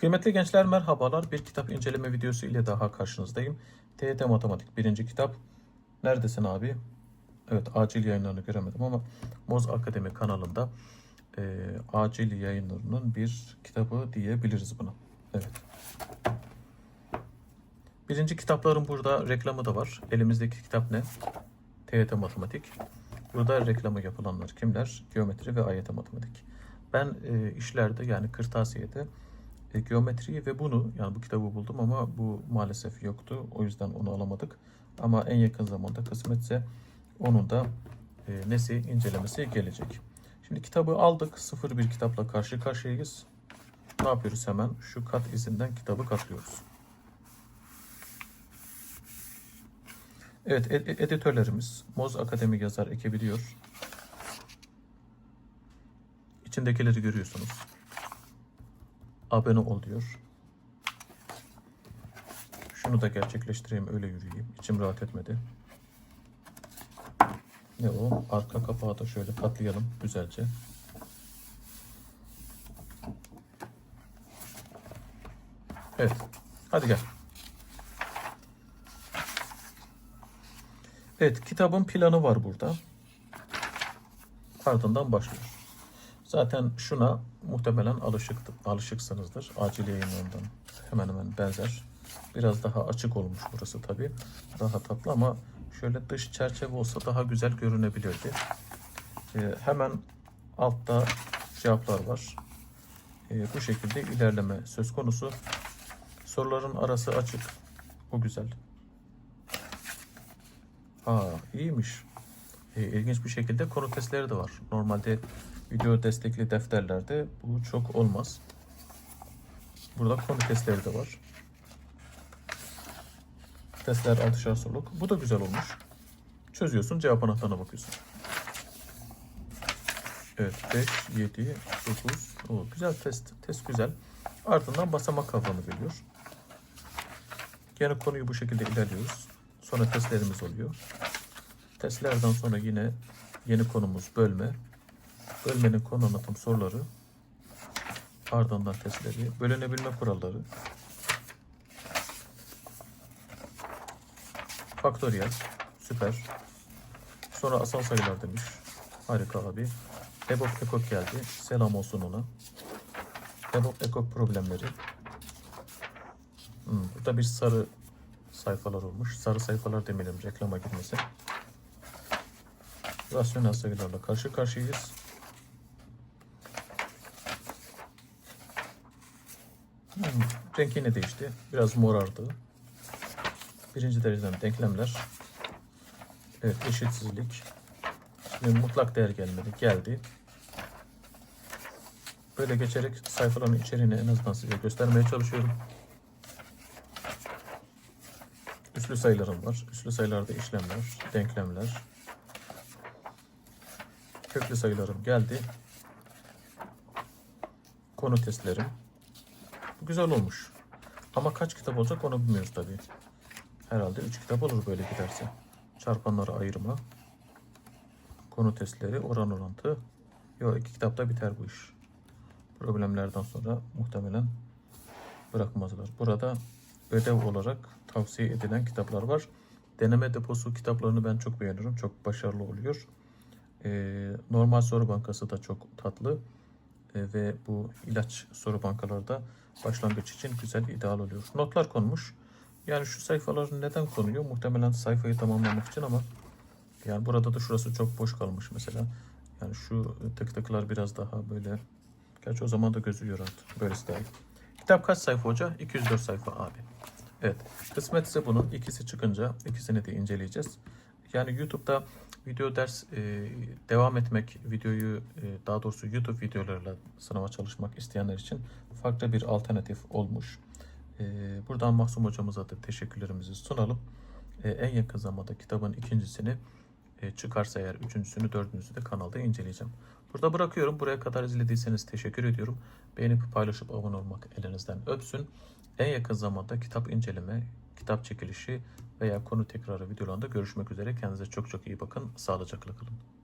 Kıymetli gençler merhabalar. Bir kitap inceleme videosu ile daha karşınızdayım. TYT Matematik birinci kitap. Neredesin abi? Evet acil yayınlarını göremedim ama Moz Akademi kanalında e, acil yayınlarının bir kitabı diyebiliriz buna. Evet. Birinci kitapların burada reklamı da var. Elimizdeki kitap ne? TYT Matematik. Burada reklamı yapılanlar kimler? Geometri ve AYT Matematik. Ben e, işlerde yani kırtasiyede e, geometriyi ve bunu yani bu kitabı buldum ama bu maalesef yoktu. O yüzden onu alamadık. Ama en yakın zamanda kısmetse onun da e, nesi incelemesi gelecek. Şimdi kitabı aldık. Sıfır bir kitapla karşı karşıyayız. Ne yapıyoruz hemen? Şu kat izinden kitabı katlıyoruz. Evet, ed- ed- editörlerimiz Moz Akademi yazar ekibi diyor. İçindekileri görüyorsunuz. Abone ol diyor. Şunu da gerçekleştireyim öyle yürüyeyim. İçim rahat etmedi. Ne o? Arka kapağı da şöyle katlayalım güzelce. Evet. Hadi gel. Evet, kitabın planı var burada. Ardından başlıyor. Zaten şuna muhtemelen alışık, alışıksınızdır. Acil yayınlarından hemen hemen benzer. Biraz daha açık olmuş burası tabi. Daha tatlı ama şöyle dış çerçeve olsa daha güzel görünebilirdi. Ee, hemen altta cevaplar var. Ee, bu şekilde ilerleme söz konusu. Soruların arası açık. Bu güzel. Aa iyiymiş. E, ilginç bir şekilde konu testleri de var. Normalde video destekli defterlerde bu çok olmaz. Burada konu testleri de var. Testler 6'şar soruluk. Bu da güzel olmuş. Çözüyorsun, cevap anahtarına bakıyorsun. Evet, 5, 7, 9. Oo, güzel test. Test güzel. Ardından basamak kavramı geliyor. Yine konuyu bu şekilde ilerliyoruz. Sonra testlerimiz oluyor. Testlerden sonra yine yeni konumuz bölme. Bölmenin konu anlatım soruları. Ardından testleri. Bölünebilme kuralları. Faktöriyel. Süper. Sonra asal sayılar demiş. Harika abi. EBOB ekok geldi. Selam olsun ona. EBOB ekok problemleri. Hmm, burada bir sarı sayfalar olmuş. Sarı sayfalar demeyelim reklama girmesin. Rasyonel sayılarla karşı karşıyayız. Hmm, renk yine değişti. Biraz morardı. Birinci dereceden denklemler. Evet eşitsizlik. Şimdi mutlak değer gelmedi. Geldi. Böyle geçerek sayfaların içeriğini en azından size göstermeye çalışıyorum. Üslü sayılarım var. Üslü sayılarda işlemler, denklemler. Köklü sayılarım geldi. Konu testlerim. Güzel olmuş. Ama kaç kitap olacak onu bilmiyoruz tabii. Herhalde 3 kitap olur böyle giderse. Çarpanları ayırma. Konu testleri, oran orantı. Yok iki kitapta biter bu iş. Problemlerden sonra muhtemelen bırakmazlar. Burada ödev olarak tavsiye edilen kitaplar var. Deneme deposu kitaplarını ben çok beğeniyorum. Çok başarılı oluyor. Ee, normal soru bankası da çok tatlı. Ee, ve bu ilaç soru bankaları da başlangıç için güzel, ideal oluyor. Notlar konmuş. Yani şu sayfalar neden konuyor? Muhtemelen sayfayı tamamlamak için ama yani burada da şurası çok boş kalmış mesela. Yani şu tık tıklar biraz daha böyle Gerçi o zaman da gözüküyor artık. Böylesi daha. Kitap kaç sayfa hoca? 204 sayfa abi. Evet. Kısmetse bunun ikisi çıkınca ikisini de inceleyeceğiz. Yani YouTube'da video ders e, devam etmek, videoyu e, daha doğrusu YouTube videolarıyla sınava çalışmak isteyenler için farklı bir alternatif olmuş. E, buradan Mahsum hocamıza da teşekkürlerimizi sunalım. E, en yakın zamanda kitabın ikincisini e, çıkarsa eğer üçüncüsünü, dördüncüsünü de kanalda inceleyeceğim. Burada bırakıyorum. Buraya kadar izlediyseniz teşekkür ediyorum. Beğenip paylaşıp abone olmak elinizden öpsün. En yakın zamanda kitap inceleme, kitap çekilişi veya konu tekrarı videolarında görüşmek üzere. Kendinize çok çok iyi bakın. Sağlıcakla kalın.